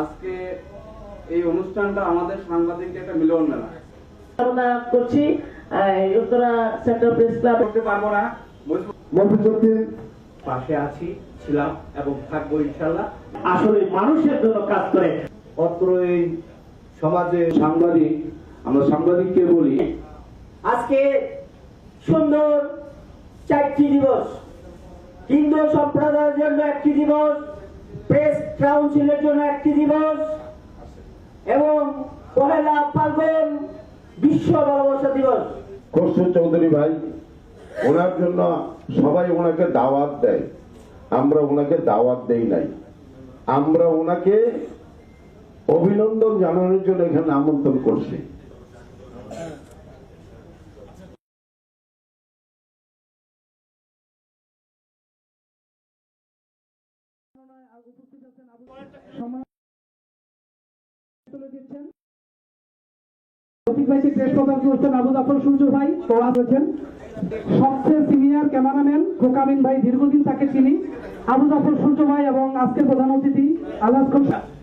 আজকে এই অনুষ্ঠানটা আমাদের সাংবাদিকদের একটা মিলন মেলা। ছিলাম এবং থাকব আসলে মানুষের কাজ করে। সমাজে সাংবাদিক আমরা সাংবাদিককে বলি আজকে সুন্দর চারটি দিবস। হিন্দু সম্প্রদায়ের জন্য একটি দিবস, প্রেস কাউন্সিলের জন্য একটি দিবস, এবং পহেলা ফাল্গুন বিশ্ব ভালোবাসা দিবস। খসরু চৌধুরী ভাই, ওনার জন্য সবাই ওনাকে দাওয়াত দেয়। আমরা ওনাকে দাওয়াত দেই নাই। আমরা ওনাকে অভিনন্দন জানানোর জন্য এখানে আমন্ত্রণ করছি। আবু জাফর সূর্য ভাই সিনিয়র ক্যামেরাম্যান ভাই, দীর্ঘদিন তাকে চিনি। আবু জাফর সূর্য ভাই এবং আজকের প্রধান অতিথি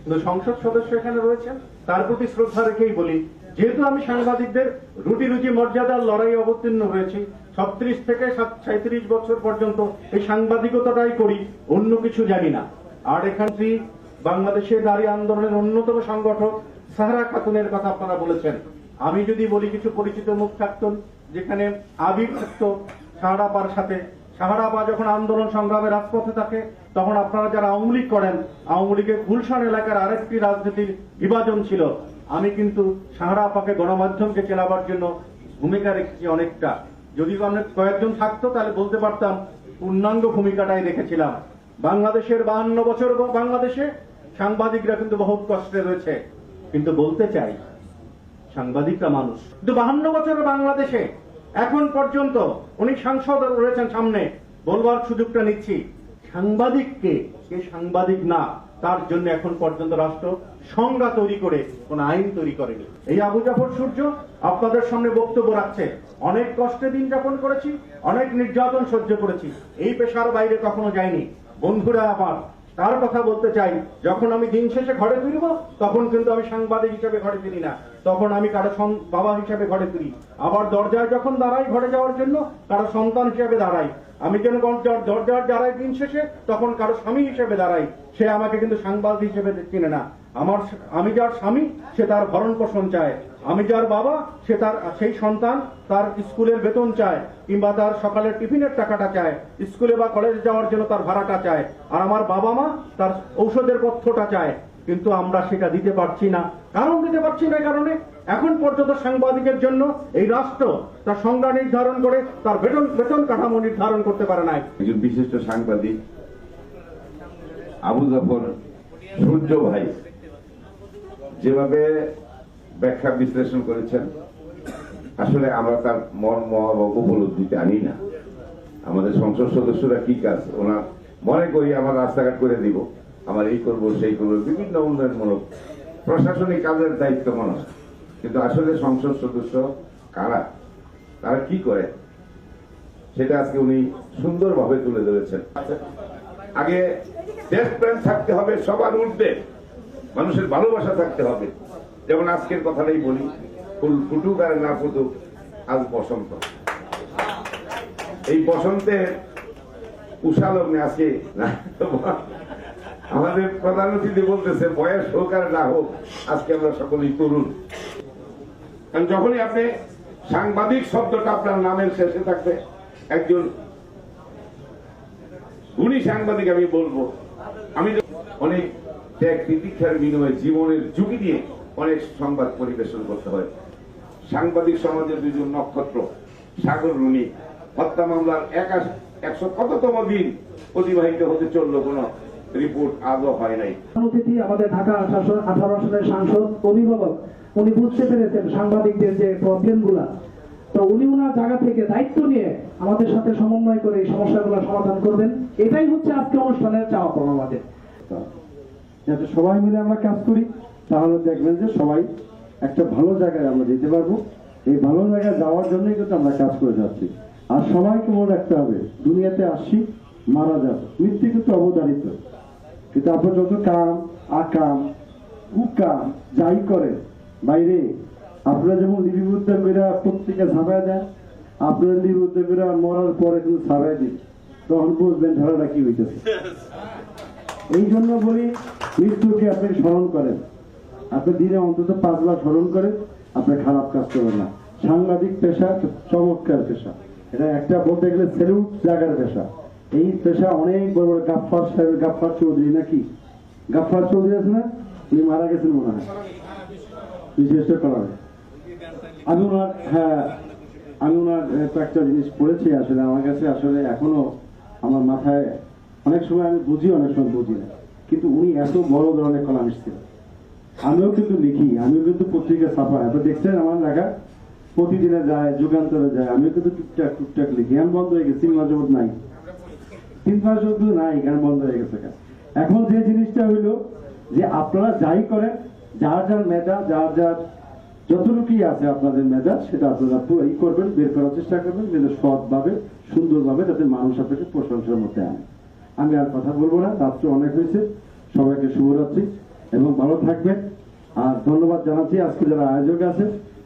কিন্তু সংসদ সদস্য এখানে রয়েছেন, তার প্রতি শ্রদ্ধা রেখেই বলি যেহেতু আমি সাংবাদিকদের রুটি রুজি মর্যাদার লড়াই অবতীর্ণ হয়েছি, ছত্রিশ থেকে সাঁত্রিশ বছর পর্যন্ত এই সাংবাদিকতাটাই করি, অন্য কিছু জানি না। আর এখানে বাংলাদেশের নারী আন্দোলনের অন্যতম সংগঠক সাহারা খাতুনের কথা আপনারা বলেছেন। আমি যদি বলি কিছু পরিচিত মুখ থাকতেন, যেখানে আবির থাকতো সাহারাপার সাথে। সাহারাপা যখন আন্দোলন সংগ্রামে রাজপথে থাকে, তখন আপনারা যারা আওয়ামী লীগ করেন, আওয়ামী লীগের গুলশান এলাকার আরেকটি রাজনীতির বিভাজন ছিল। আমি কিন্তু সাহারাপাকে গণমাধ্যমকে চেনাবার জন্য ভূমিকা রেখেছি অনেকটা। যদি অনেক কয়েকজন থাকতো, তাহলে বলতে পারতাম পূর্ণাঙ্গ ভূমিকাটাই রেখেছিলাম। বাংলাদেশের বাহান্ন বছর বাংলাদেশে সাংবাদিকরা কিন্তু বহু কষ্টে রয়েছে। কিন্তু বলতে চাই, সাংবাদিকরা মানুষ। কিন্তু বাহান্ন বছর বাংলাদেশে, এখন পর্যন্ত উনি সাংসদ রয়েছেন সামনে। বলবার সুযোগটা নিচ্ছি। সাংবাদিককে, কে সাংবাদিক না তার জন্য এখন পর্যন্ত রাষ্ট্র সংজ্ঞা তৈরি করে, কোন আইন তৈরি করেনি। এই আবু জাফর সূর্য আপনাদের সামনে বক্তব্য রাখছে। অনেক কষ্টে দিন যাপন করেছি, অনেক নির্যাতন সহ্য করেছি। এই পেশার বাইরে কখনো যায়নি বন্ধুরা আমার তার কথা বলতে চাই, যখন আমি দিন শেষে ঘরে ফিরবো, তখন কিন্তু আমি সাংবাদিক হিসেবে ঘরে ফিরি না। তখন আমি কারও বাবা হিসাবে ঘরে ফিরি। আবার দরজায় যখন দাঁড়াই ঘরে যাওয়ার জন্য, কারও সন্তান হিসাবে দাঁড়াই। আমি যেন দরজার দাঁড়াই দিন শেষে, তখন কারও স্বামী হিসেবে দাঁড়াই। সে আমাকে কিন্তু সাংবাদিক হিসেবে চিনে না। আমার আমি যার স্বামী, সে তার ভরণ পোষণ চায়। আমি যার বাবা, সে তার সেই সন্তান তার স্কুলের বেতন চায়, কিংবা তার সকালের টিফিনের টাকাটা চায়, স্কুলে বা কলেজে যাওয়ার জন্য তার ভাড়াটা চায়। আর আমার বাবা মা তার ঔষধের পথ্যটা চায়। কিন্তু আমরা সেটা দিতে পারছি না। কারণ দিতে পারছি না কারণে এখন পর্যন্ত সাংবাদিকের জন্য এই রাষ্ট্র তার সংজ্ঞা নির্ধারণ করে, তার বেতন বেতন কাঠামো নির্ধারণ করতে পারে নাই। একজন বিশিষ্ট সাংবাদিক, আবু জাফর সূর্য ভাই, যেভাবে ব্যাখ্যা বিশ্লেষণ করেছেন, আসলে আমরা তার মর্ম বা উপলব্ধিতে আনি না। আমাদের সংসদ সদস্যরা কি কাজ, ওনার মনে করি আমার রাস্তাঘাট করে দিব। আমার এই করব, সেই করব, বিভিন্ন উন্নয়নমূলক প্রশাসনিক কাজের দায়িত্ব মানুষ। কিন্তু আসলে সংসদ সদস্য কারা? তারা কি করে? সেটা আজকে উনি সুন্দরভাবে তুলে ধরেছেন। আগে দেশপ্রেম থাকতে হবে, সবার ঊর্ধ্বে। মানুষের ভালোবাসা থাকতে হবে। যেমন আজকের কথাটাই বলি, ফুল ফুটুক আর না ফুটুক, আজ বসন্ত। এই বসন্তের উষালগ্নে আজকে আমাদের প্রধান অতিথি বলতেছে, বয়স হোক আর না হোক, আজকে আমরা সকলেই তরুণ। কারণ যখনই আপনি সাংবাদিক শব্দটা আপনার নামের শেষে থাকবে, একজন গুণী সাংবাদিক আমি বলব, আমি অনেক ত্যাগ তিতিক্ষার বিনিময়ে জীবনের ঝুঁকি দিয়ে অনেক সংবাদ পরিবেশন করতে হয়। সাংবাদিক সমাজের দুজন নক্ষত্র, সাগর রুনি, হত্যা মামলার একাশ একশো কততম দিন অতিবাহিত হতে চলল কোনো রিপোর্ট আজও হয় নাই। অতিথি আমাদের ঢাকা আঠারো আঠারো আসনের সাংসদ অভিভাবক। উনি বুঝতে পেরেছেন সাংবাদিকদের যে প্রবলেমগুলা। তো উনি ওনার জায়গা থেকে দায়িত্ব নিয়ে আমাদের সাথে সমন্বয় করে এই সমস্যাগুলো সমাধান করবেন। এটাই হচ্ছে আজকে অনুষ্ঠানের চাওয়া পাওয়া আমাদের। যাতে সবাই মিলে আমরা কাজ করি তাহলে দেখবেন যে সবাই একটা ভালো জায়গায় আমরা যেতে পারব। এই ভালো জায়গায় যাওয়ার জন্যই কিন্তু আমরা কাজ করে যাচ্ছি। আর সবাইকে মনে রাখতে হবে দুনিয়াতে আসছি মারা যাবে মৃত্যু কিন্তু অবধারিত। কিন্তু আপনার যত কাম আকাম কুকাম যাই করে। বাইরে, আপনারা যেমন লিপিবদ্ধ করে পত্রিকা ছাপায় দেন, আপনারা লিপিবদ্ধ করে মরার পরে কিন্তু ছাপায় দিন। তখন বুঝবেন ধারাটা কি হইতেছে। এই জন্য বলি, মৃত্যুকে আপনি স্মরণ করেন। আপনি দিনে অন্তত পাঁচবার স্মরণ করেন, আপনি খারাপ কাজ করবেন না। সাংবাদিক পেশা, চমৎকার পেশা। এটা একটা বলতে গেলে সেলুট জায়গার পেশা। এই পেশা অনেক বড় বড় গাফফার সাহেব, গাফফার চৌধুরী নাকি? গাফফার চৌধুরী আছে না? উনি মারা গেছেন মনে হয়। বিশেষ করার আমি ওনার হ্যাঁ আমি ওনার কয়েকটা জিনিস পড়েছি আসলে। আমার কাছে আসলে এখনও আমার মাথায়, অনেক সময় আমি বুঝি, অনেক সময় বুঝি না। কিন্তু উনি এত বড় ধরনের কলামিস্ট ছিলেন আমিও কিন্তু লিখি, আমিও কিন্তু পত্রিকা ছাপাই আপনি দেখছেন আমার লেখা? প্রতিদিনে যায়, যুগান্তরে যায়। আমিও কিন্তু টুকটাক টুকটাক লিখি। আমি বন্ধ হয়ে গেছি মাস নাই। মাস যাবত নাই গান বন্ধ হয়ে গেছে এখন যে জিনিসটা হইল যে আপনারা যাই করেন, যার যার মেধা, যার যার যতটুকুই আছে আপনাদের মেধা, সেটা আপনারা পুরো ই করবেন, বের করার চেষ্টা করবেন, যেন সৎভাবে, সুন্দরভাবে যাতে মানুষ আপনাকে প্রশংসার মধ্যে আনে। আমি আর কথা বলব না, রাত্রে অনেক হয়েছে। সবাইকে শুভরাত্রি এবং ভালো থাকবেন। আর ধন্যবাদ জানাচ্ছি, আজকে যারা আয়োজক আছে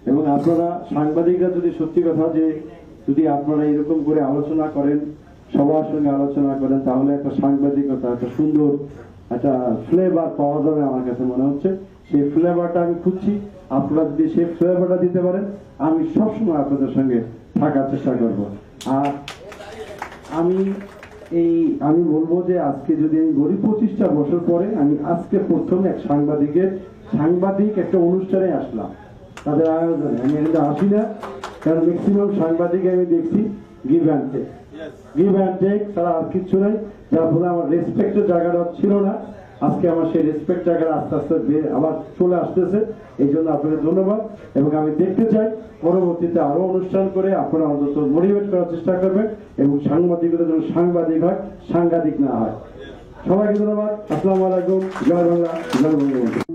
এবং আপনারা সাংবাদিকরা যদি সত্যি কথা যে যদি আপনারা এরকম করে আলোচনা করেন সবার সঙ্গে আলোচনা করেন, তাহলে একটা সাংবাদিকতা, একটা সুন্দর একটা ফ্লেভার পাওয়া যাবে আমার কাছে মনে হচ্ছে। সেই ফ্লেভারটা আমি খুঁজছি, আপনারা যদি সেই ফ্লেভারটা দিতে পারেন, আমি সবসময় আপনাদের সঙ্গে থাকার চেষ্টা করব। আর আমি এই, আমি বলব যে আজকে যদি আমি গরিব পঁচিশটা বছর পরে আমি আজকে প্রথম এক সাংবাদিকের, সাংবাদিক একটা অনুষ্ঠানে আসলাম। তাদের আয়োজনে। আমি এখানে আসি না, কারণ ম্যাক্সিমাম সাংবাদিক আমি দেখছি। Give and take give and take তারা আর কিচ্ছু নাই। যার ফলে আমার রেসপেক্টের জায়গাটা ছিল না। আজকে আমার সেই রেসপেক্ট জায়গাটা আস্তে আস্তে আবার চলে আসতেছে। এই জন্য আপনাকে ধন্যবাদ। এবং আমি দেখতে চাই পরবর্তীতে আরও অনুষ্ঠান করে আপনারা অন্তত মোটিভেট করার চেষ্টা করবেন এবং সাংবাদিকতা যেন সাংবাদিক হয় সাংঘাতিক না হয়। সবাইকে ধন্যবাদ। আসসালামু আলাইকুম। জয় বাংলা জয় বঙ্গবন্ধু।